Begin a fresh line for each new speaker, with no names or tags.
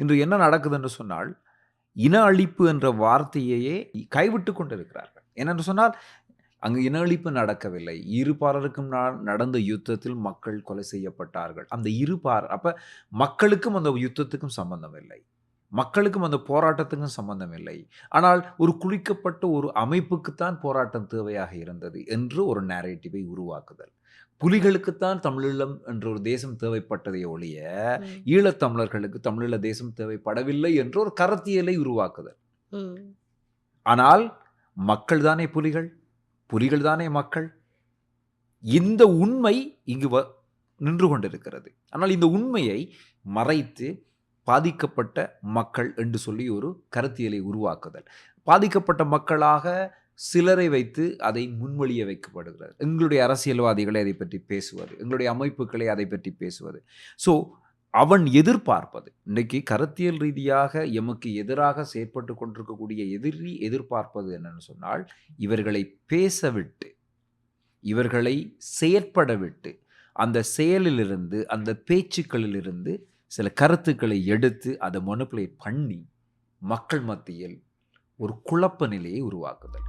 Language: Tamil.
இன்று என்ன நடக்குது என்று சொன்னால் இன அழிப்பு என்ற வார்த்தையையே கைவிட்டு கொண்டிருக்கிறார்கள். ஏனென்று சொன்னால் அங்கு இன அழிப்பு நடக்கவில்லை. இரு பாரருக்கும் நடந்த யுத்தத்தில் மக்கள் கொலை செய்யப்பட்டார்கள். அந்த இரு பார் மக்களுக்கும் அந்த யுத்தத்துக்கும் சம்பந்தம் இல்லை. மக்களுக்கும் அந்த போராட்டத்துக்கும் சம்பந்தம் இல்லை. ஆனால் ஒரு குளிக்கப்பட்ட ஒரு அமைப்புக்குத்தான் போராட்டம் தேவையாக இருந்தது என்று ஒரு நேரேட்டிவை உருவாக்குதல். புலிகளுக்குத்தான் தமிழீழம் என்ற ஒரு தேசம் தேவைப்பட்டதை ஒழிய ஈழத்தமிழர்களுக்கு தமிழீழ தேசம் தேவைப்படவில்லை என்ற ஒரு கருத்தியலை உருவாக்குதல். ஆனால் மக்கள் தானே புலிகள்? புலிகள் தானே மக்கள்? இந்த உண்மை இங்கு வ- நின்று கொண்டிருக்கிறது. ஆனால் இந்த உண்மையை மறைத்து பாதிக்கப்பட்ட மக்கள் என்று சொல்லி ஒரு கருத்தியலை உருவாக்குதல். பாதிக்கப்பட்ட மக்களாக சிலரை வைத்து அதை முன்மொழிய வைக்கப்படுகிறது. எங்களுடைய அரசியல்வாதிகளை அதை பற்றி பேசுவது எங்களுடைய அமைப்புகளை அதை பற்றி பேசுவது. ஸோ அவன் எதிர்பார்ப்பது. இன்றைக்கு கருத்தியல் ரீதியாக எமக்கு எதிராக செயற்பட்டு கொண்டிருக்கக்கூடிய எதிரி எதிர்பார்ப்பது என்னன்னு சொன்னால் இவர்களை பேச விட்டு இவர்களை செயற்பட விட்டு அந்த செயலிலிருந்து அந்த பேச்சுக்களிலிருந்து சில கருத்துக்களை எடுத்து அதை மொனப்புலேட் பண்ணி மக்கள் மத்தியில் ஒரு குழப்ப நிலையை உருவாக்குதல்.